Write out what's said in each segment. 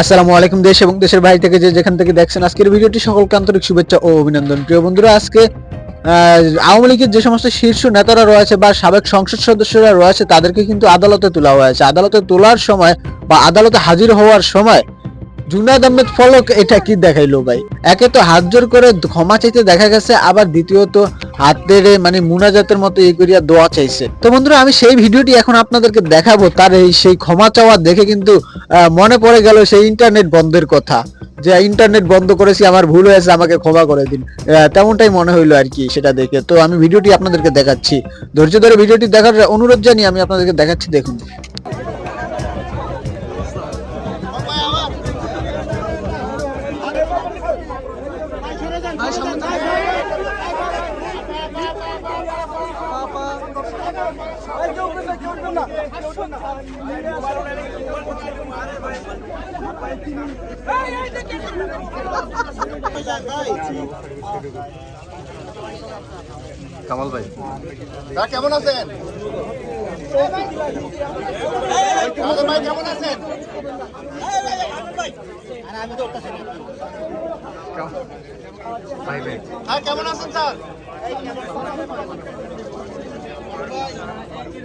আসসালামু আলাইকুম দেশ এবং দেশের বাইরে থেকে যে যেখান থেকে দেখছেন আজকের ভিডিওটি, সকলকে আন্তরিক শুভেচ্ছা ও অভিনন্দন। প্রিয় বন্ধুরা, আজকে আওয়ামী লীগের যে সমস্ত শীর্ষ নেতারা রয়েছে বা সাবেক সংসদ সদস্যরা রয়েছে, তাদেরকে কিন্তু আদালতে তোলা হয়েছে। আদালতে তোলার সময় বা আদালতে হাজির হওয়ার সময় জুনাদ আহমেদ ফলক এটা কি দেখাইলো ভাই? একে তো হাত জোর করে ক্ষমা চাইতে দেখা গেছে, আবার দ্বিতীয়ত হাতের মানে মুনাজাতের মতো এই করিয়া দোয়া চাইছে। তো বন্ধুরা, আমি সেই ভিডিওটি এখন আপনাদেরকে দেখাবো, তার এই সেই ক্ষমা চাওয়া দেখে কিন্তু মনে পড়ে গেল সেই ইন্টারনেট বন্ধের কথা, যে ইন্টারনেট বন্ধ করেছি, আমার ভুল হয়েছে, আমাকে ক্ষমা করে দিন। তেমনটাই মনে হইল আর কি সেটা দেখে। তো আমি ভিডিওটি আপনাদেরকে দেখাচ্ছি। ধৈর্য ধরে ভিডিওটি দেখার অনুরোধ জানিয়ে আমি আপনাদেরকে দেখাচ্ছি, দেখুন। কামাল ভাই। তা কেমন আছেন? ভাই কেমন আছেন? ভাই ভাই। হ্যাঁ কেমন আছেন স্যার?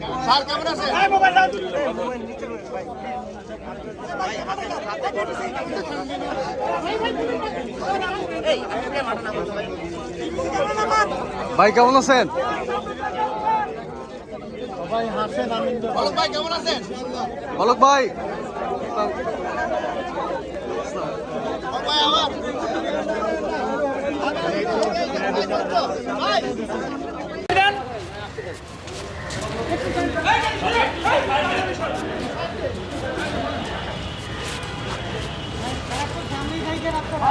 স্যার কেমন আছেন? ভাই কেমন আছেন? পলক ভাই কেমন আছেন? পলক ভাই।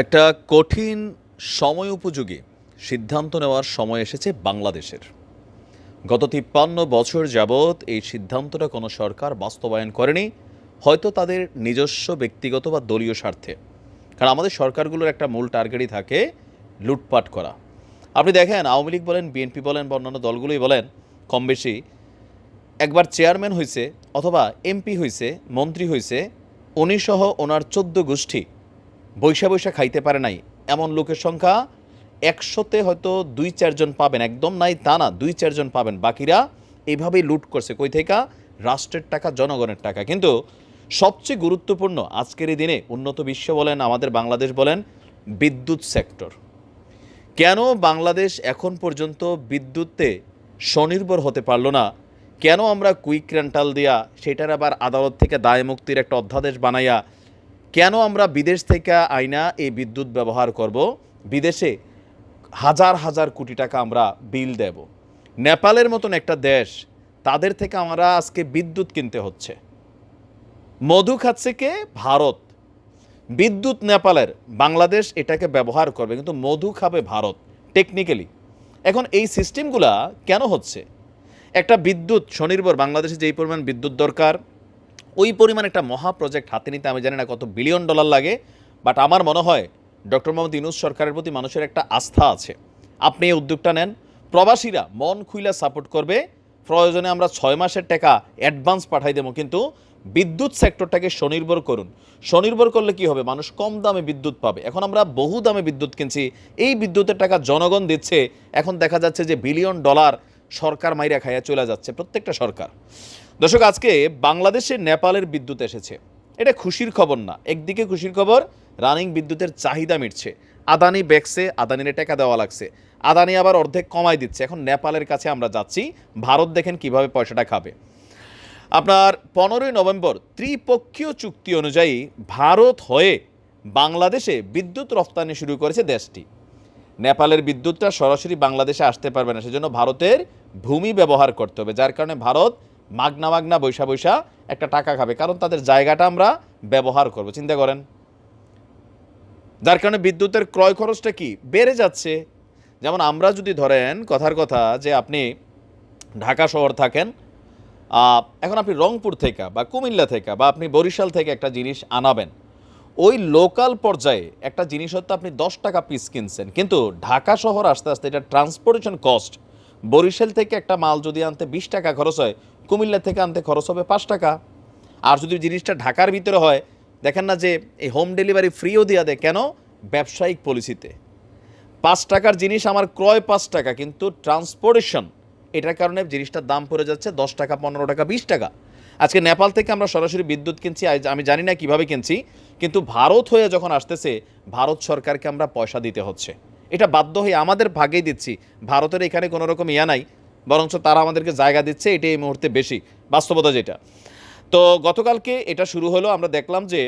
একটা কঠিন সময় উপযোগী সিদ্ধান্ত নেওয়ার সময় এসেছে বাংলাদেশের। গত তিপ্পান্ন বছর যাবৎ এই সিদ্ধান্তটা কোনো সরকার বাস্তবায়ন করেনি, হয়তো তাদের নিজস্ব ব্যক্তিগত বা দলীয় স্বার্থে। কারণ আমাদের সরকারগুলোর একটা মূল টার্গেটই থাকে লুটপাট করা। আপনি দেখেন, আওয়ামী লীগ বলেন বিএনপি বলেন বা অন্যান্য দলগুলোই বলেন, কম বেশি একবার চেয়ারম্যান হয়েছে অথবা এমপি হয়েছে মন্ত্রী হয়েছে উনি সহ ওনার চোদ্দ গোষ্ঠী বৈশা বৈশা খাইতে পারে নাই। এমন লোকের সংখ্যা একশোতে হয়তো দুই চারজন পাবেন, একদম নাই তা না, দুই চারজন পাবেন। বাকিরা এইভাবেই লুট করছে। কই থেকে? রাষ্ট্রের টাকা, জনগণের টাকা। কিন্তু সবচেয়ে গুরুত্বপূর্ণ আজকের এই দিনে উন্নত বিশ্ব বলেন, আমাদের বাংলাদেশ বলেন, বিদ্যুৎ সেক্টর। কেন বাংলাদেশ এখন পর্যন্ত বিদ্যুতে স্বনির্ভর হতে পারল না? কেন আমরা কুইক রেন্টাল দিয়া সেটার আবার আদালত থেকে দায় মুক্তির একটা অধ্যাদেশ বানাইয়া কেন আমরা বিদেশ থেকে আইনা এই বিদ্যুৎ ব্যবহার করব? বিদেশে হাজার হাজার কোটি টাকা আমরা বিল দেব। নেপালের মতন একটা দেশ, তাদের থেকে আমরা আজকে বিদ্যুৎ কিনতে হচ্ছে। মধু খাচ্ছে কে? ভারত। বিদ্যুৎ নেপালের বাংলাদেশ এটাকে ব্যবহার করবে, কিন্তু মধু খাবে ভারত টেকনিক্যালি এখন এই সিস্টেমগুলা কেন হচ্ছে? একটা বিদ্যুৎ স্বনির্ভর বাংলাদেশে যেই পরিমাণ বিদ্যুৎ দরকার, ওই পরিমাণ একটা মহা প্রজেক্ট হাতে নিতে আমি জানি না কত বিলিয়ন ডলার লাগে বাট আমার মনে হয় ডক্টর মোহাম্মদ ইউনুস সরকারের প্রতি মানুষের একটা আস্থা আছে। আপনি এই উদ্যোগটা নেন, প্রবাসীরা মন খুইলা সাপোর্ট করবে, প্রয়োজনে আমরা ছয় মাসের টাকা অ্যাডভান্স পাঠাই দেবো, কিন্তু বিদ্যুৎ সেক্টরটাকে স্বনির্ভর করুন। স্বনির্ভর করলে কি হবে? মানুষ কম দামে বিদ্যুৎ পাবে। এখন আমরা বহু দামে বিদ্যুৎ কিনছি। এই বিদ্যুতের টাকা জনগণ দিচ্ছে। এখন দেখা যাচ্ছে যে বিলিয়ন ডলার সরকার মাইরা খাইয়া চলে যাচ্ছে, প্রত্যেকটা সরকার। দর্শক, আজকে বাংলাদেশে নেপালের বিদ্যুৎ এসেছে। এটা খুশির খবর না। একদিকে খুশির খবর, রানিং বিদ্যুতের চাহিদা মিটছে। আদানি ব্যাকসে আদানির টাকা দেওয়া লাগছে। আদানি আবার অর্ধেক কমাই দিচ্ছে। এখন নেপালের কাছে আমরা যাচ্ছি। ভারত দেখেন কীভাবে পয়সাটা খাবে। আপনার পনেরোই নভেম্বর ত্রিপক্ষীয় চুক্তি অনুযায়ী ভারত হয়ে বাংলাদেশে বিদ্যুৎ রপ্তানি শুরু করেছে দেশটি। নেপালের বিদ্যুৎটা সরাসরি বাংলাদেশে আসতে পারবে না, সেজন্য ভারতের ভূমি ব্যবহার করতে হবে, যার কারণে ভারত মাগনা মাগনা বৈশা বৈশা একটা টাকা খাবে, কারণ তাদের জায়গাটা আমরা ব্যবহার করব, চিন্তা করেন। যার কারণে বিদ্যুতের ক্রয় খরচটা কি বেড়ে যাচ্ছে। যেমন আমরা যদি ধরেন কথার কথা যে আপনি ঢাকা শহর থাকেন এখন আপনি রংপুর থেকে বা কুমিল্লা থেকে বা আপনি বরিশাল থেকে একটা জিনিস আনাবেন। ওই লোকাল পর্যায়ে একটা জিনিস হয়তো আপনি দশ টাকা পিস কিনছেন। কিন্তু ঢাকা শহর আস্তে আস্তে এটা ট্রান্সপোর্টেশন কস্ট বরিশাল থেকে একটা মাল যদি আনতে বিশ টাকা খরচ হয়, কুমিল্লা থেকে আনতে খরচ হবে পাঁচ টাকা। আর যদি জিনিসটা ঢাকার ভিতরে হয়, দেখেন না যে এই হোম ডেলিভারি ফ্রিও দেওয়া দেয়, কেন? ব্যবসায়িক পলিসিতে পাঁচ টাকার জিনিস আমার ক্রয় পাঁচ টাকা, কিন্তু ট্রান্সপোর্টেশন এটার কারণে জিনিসটার দাম পড়ে যাচ্ছে দশ টাকা, পনেরো টাকা, বিশ টাকা। আজকে নেপাল থেকে আমরা সরাসরি বিদ্যুৎ কিনছি আমি জানি না কীভাবে কিনছি, কিন্তু ভারত হয়ে যখন আসতেছে, ভারত সরকারকে আমরা পয়সা দিতে হচ্ছে। এটা বাধ্য হয়ে আমাদের ভাগেই দিচ্ছি। ভারতের এখানে কোনো রকম ইয়া নাই, বরঞ্চ তারা আমাদেরকে জায়গা দিচ্ছে এটা এই মুহূর্তে বেশি বাস্তবতা যেটা। তো গতকালকে এটা শুরু হলো, আমরা দেখলাম যে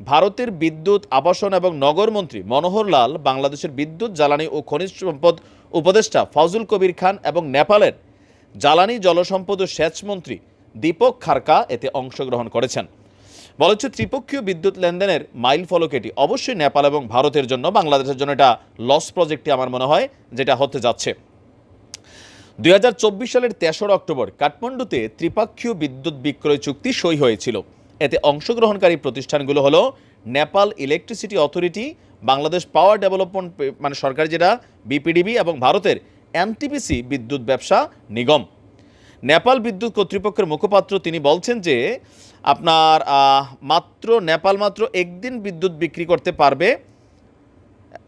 ভারতের বিদ্যুৎ, আবাসন এবং নগর মন্ত্রী মনোহর লাল, বাংলাদেশের বিদ্যুৎ, জ্বালানি ও খনিজ সম্পদ উপদেষ্টা ফজল কবির খান এবং নেপালের জ্বালানি জলসম্পদ ও সেচ মন্ত্রী দীপক খারকা এতে অংশগ্রহণ করেছেন। বলা হচ্ছে ত্রিপক্ষীয় বিদ্যুৎ লেনদেনের মাইল ফলক এটি। অবশ্যই নেপাল এবং ভারতের জন্য, বাংলাদেশের জন্য এটা লস প্রজেক্টটি আমার মনে হয়, যেটা হতে যাচ্ছে। দুই হাজার চব্বিশ সালের তেসরা অক্টোবর কাঠমান্ডুতে ত্রিপাক্ষীয় বিদ্যুৎ বিক্রয় চুক্তি সই হয়েছিল। এতে অংশগ্রহণকারী প্রতিষ্ঠানগুলো হলো Nepal electricity authority, Bangladesh power development মানে সরকারি যেটা, বিপিডিবি এবং ভারতের এনটিপিসি বিদ্যুৎ ব্যবসা নিগম। নেপাল বিদ্যুৎ কর্তৃপক্ষের মুখপাত্র তিনি বলছেন যে, আপনার মাত্র, নেপাল মাত্র একদিন বিদ্যুৎ বিক্রি করতে পারবে।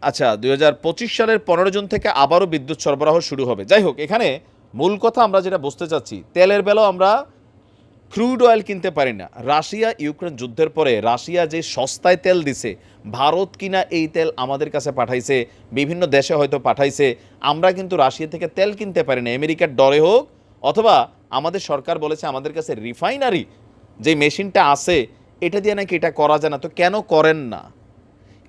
আচ্ছা দু হাজার পঁচিশ সালের পনেরো জুন থেকে আবারও বিদ্যুৎ সরবরাহ শুরু হবে। যাই হোক, এখানে মূল কথা আমরা যেটা বুঝতে চাচ্ছি, তেলের বেলাও আমরা ক্রুড অয়েল কিনতে পারি না। রাশিয়া, ইউক্রেন যুদ্ধের পরে রাশিয়া যে সস্তায় তেল দিছে, ভারত কিনা এই তেল আমাদের কাছে পাঠাইছে, বিভিন্ন দেশে হয়তো পাঠাইছে, আমরা কিন্তু রাশিয়া থেকে তেল কিনতে পারি না। আমেরিকার ডরে হোক অথবা আমাদের সরকার বলেছে আমাদের কাছে রিফাইনারি যে মেশিনটা আছে, এটা দিয়ে নাকি এটা করা যায় না। তো কেন করেন না?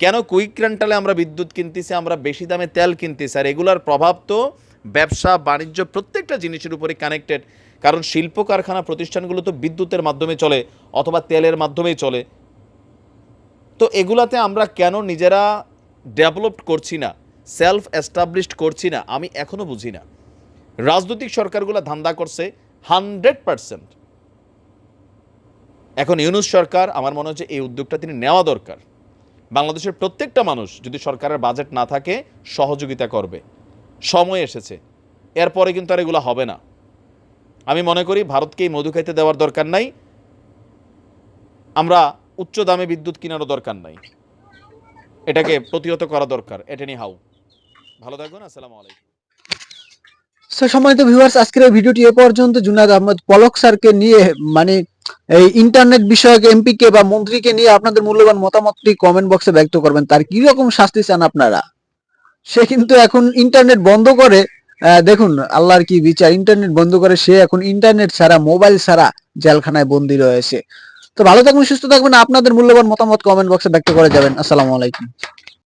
কেন কুইক রেন্টালে আমরা বিদ্যুৎ কিনতেছি, আমরা বেশি দামে তেল কিনতেছি? আর এগুলার প্রভাব তো ব্যবসা, বাণিজ্য প্রত্যেকটা জিনিসের উপরে কানেক্টেড কারণ শিল্প কারখানা প্রতিষ্ঠানগুলো তো বিদ্যুতের মাধ্যমে চলে অথবা তেলের মাধ্যমেই চলে। তো এগুলাতে আমরা কেন নিজেরা ডেভেলপড করছি না সেলফ এস্টাবলিশড করছি না, আমি এখনও বুঝি না। রাজনৈতিক সরকারগুলো ধান্দা করছে হান্ড্রেড পারসেন্ট এখন ইউনুস সরকার, আমার মনে হচ্ছে এই উদ্যোগটা তিনি নেওয়া দরকার। বাংলাদেশের প্রত্যেকটা মানুষ যদি সরকারের বাজেট না থাকে, সহযোগিতা করবে। সময় এসেছে। এরপরে কিন্তু আর এগুলো হবে না। আমি মনে করি ভারতকে এই মধু খাইতে দেওয়ার দরকার নাই। আমরা উচ্চ দামে বিদ্যুৎ কেনারও দরকার নাই। এটাকে প্রতিহত করা দরকার এটেনি হাউ ভালো থাকবেন, আসসালামু আলাইকুম। সো সম্মানিত ভিউয়ার্স আজকের এই ভিডিওটি এ পর্যন্ত জুনাদ আহমদ পলক স্যারকে নিয়ে মানে এই ইন্টারনেট বিষয়ক এমপি কে বা মন্ত্রীকে নিয়ে আপনাদের মূল্যবান মতামতটি কমেন্ট বক্সে ব্যক্ত করবেন। তার কি রকম শাস্তি চান আপনারা? সে কিন্তু এখন ইন্টারনেট বন্ধ করে দেখুন, আল্লাহর কি বিচার? ইন্টারনেট বন্ধ করে সে এখন ইন্টারনেট ছাড়া, মোবাইল ছাড়া জেলখানায় বন্দী রয়েছে। তো ভালো থাকবেন সুস্থ থাকবেন আপনাদের মূল্যবান মতামত কমেন্ট বক্সে ব্যক্ত করে যাবেন। আসসালামু আলাইকুম।